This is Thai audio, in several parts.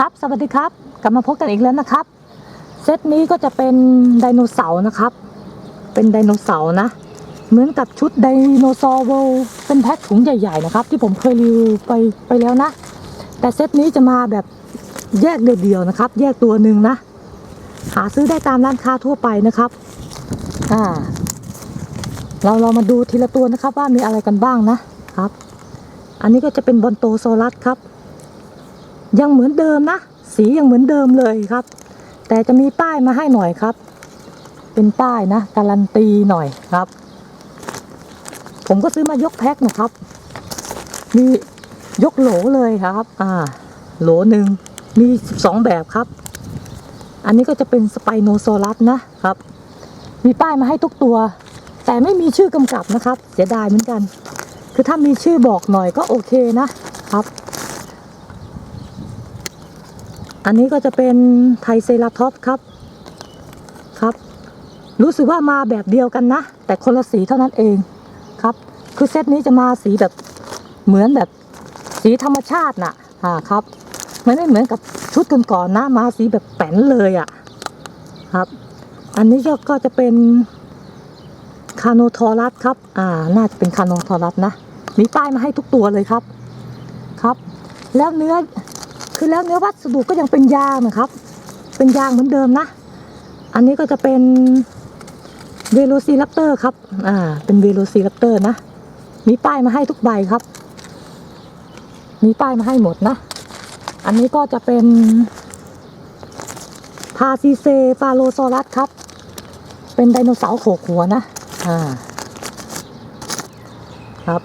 ครับ สวัสดีครับ กลับมาพบกันอีกแล้วนะครับ เซตนี้ก็จะเป็นไดโนเสาร์นะครับ เป็นไดโนเสาร์นะ เหมือนกับชุดไดโนเสาร์เวลเป็นแพ็คถุงใหญ่ ๆ นะครับ ที่ผมเคยรีวิวไปไปแล้วนะ แต่เซตนี้จะมาแบบแยกเดียวๆนะครับ แยกตัวหนึ่งนะ หาซื้อได้ตามร้านค้าทั่วไปนะครับอ่าเราเรามาดูทีละตัวนะครับว่ามีอะไรกันบ้างนะครับ อันนี้ก็จะเป็นบอนโตโซลัสครับ ยังเหมือนเดิมนะ สียังเหมือนเดิมเลยครับ แต่จะมีป้ายมาให้หน่อยครับ เป็นป้ายนะการันตีหน่อยครับ ผมก็ซื้อมายกแพ็คนะครับ มียกโหลเลยครับ อ่า โหลหนึ่งมี12แบบครับ อันนี้ก็จะเป็นสไปโนโซอรัสนะครับ มีป้ายมาให้ทุกตัว แต่ไม่มีชื่อกำกับนะครับ เสียดายเหมือนกัน คือถ้ามีชื่อบอกหน่อยก็โอเคนะครับ อันนี้ก็จะเป็นไทเซราท็อปครับครับ รู้สึกว่ามาแบบเดียวกันนะ แต่คนละสีเท่านั้นเองครับ คือเซตนี้จะมาสีแบบเหมือนแบบสีธรรมชาติน่ะอ่าครับมันไม่เหมือนกับชุดก่อนๆนะ มาสีแบบแป้นเลยอะครับ อันนี้ก็ก็จะเป็นคาโนทอรัสครับ อ่า น่าจะเป็นคาโนทอรัสนะ มีป้ายมาให้ทุกตัวเลยครับ ครับ แล้วเนื้อ คือแล้วเนื้อวัสดุก็ยังเป็นยางนะครับ เป็นยางเหมือนเดิมนะ อันนี้ก็จะเป็นเวโรซีรัปเตอร์ครับ อ่า เป็นเวโรซีรัปเตอร์นะ มีป้ายมาให้ทุกใบครับ มีป้ายมาให้หมดนะ อันนี้ก็จะเป็นพาซีเซฟาโลซอรัสครับ เป็นไดโนเสาร์โขกหัวนะ อ่า ครับ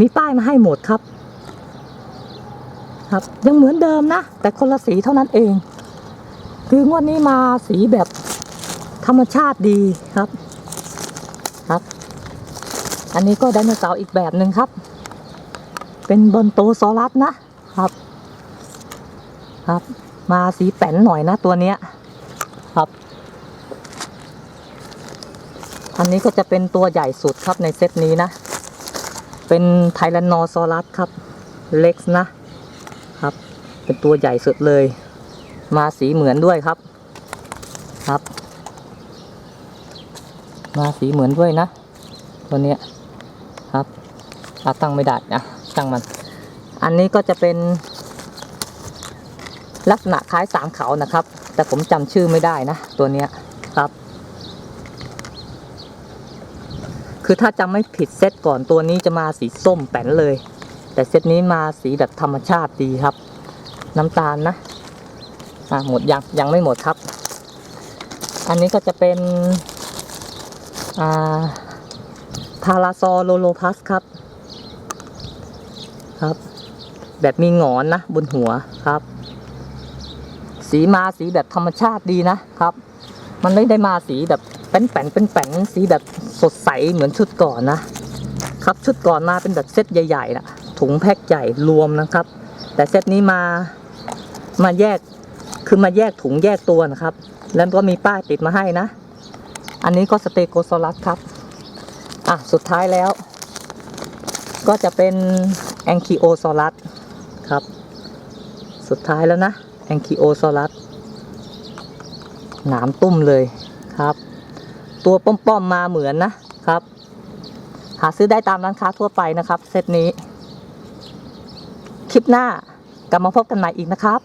มีป้ายมาให้หมดครับ ครับ ยังเหมือนเดิมนะ แต่คนละสีเท่านั้นเอง คืองวดนี้มาสีแบบธรรมชาติดีครับ ครับ อันนี้ก็ไดโนเสาร์อีกแบบหนึ่งครับ เป็นบอนโตซอรัสนะครับ ครับ มาสีแป้นหน่อยนะตัวเนี้ย ครับ อันนี้ก็จะเป็นตัวใหญ่สุดครับในเซตนี้นะ เป็นไทแรนนอซอรัสครับ เล็กนะ เป็นตัวใหญ่สุดเลย มาสีเหมือนด้วยครับ ครับ มาสีเหมือนด้วยนะตัวเนี้ยครับอาตั้งไม่ได้นะช่างมัน อันนี้ก็จะเป็นลักษณะคล้ายสามเขานะครับ แต่ผมจำชื่อไม่ได้นะ ตัวเนี้ยครับ คือถ้าจำไม่ผิดเซตก่อนตัวนี้จะมาสีส้มแป้นเลย แต่เซตนี้มาสีแบบธรรมชาติดีครับ น้ำตาลนะอ่าหมดยังยังไม่หมดครับ อันนี้ก็จะเป็นอ่าพาราซอโลโลพัสครับ ครับ แบบมีหงอนนะ บนหัวครับ สีมาสีแบบธรรมชาติดีนะครับ มันไม่ได้มาสีแบบเป็นแป้นเป็นแป้นสีแบบสดใสเหมือนชุดก่อนนะครับชุดก่อนมาเป็นแบบเซตใหญ่ๆนะถุงแพ็คใหญ่รวมนะครับ แต่เซตนี้มา มาแยกคือมาแยกถุงแยกตัวนะครับ แล้วก็มีป้ายติดมาให้นะ อันนี้ก็สเตโกโซลัสครับ อะ สุดท้ายแล้ว ก็จะเป็นแองคิโอซอรัสครับ สุดท้ายแล้วนะแองคิโอซอรัสหนามตุ้มเลยครับ ตัวป้อมๆมาเหมือนนะครับ หาซื้อได้ตามร้านค้าทั่วไปนะครับ เซตนี้ คลิปหน้ากลับมาพบกันใหม่อีกนะครับ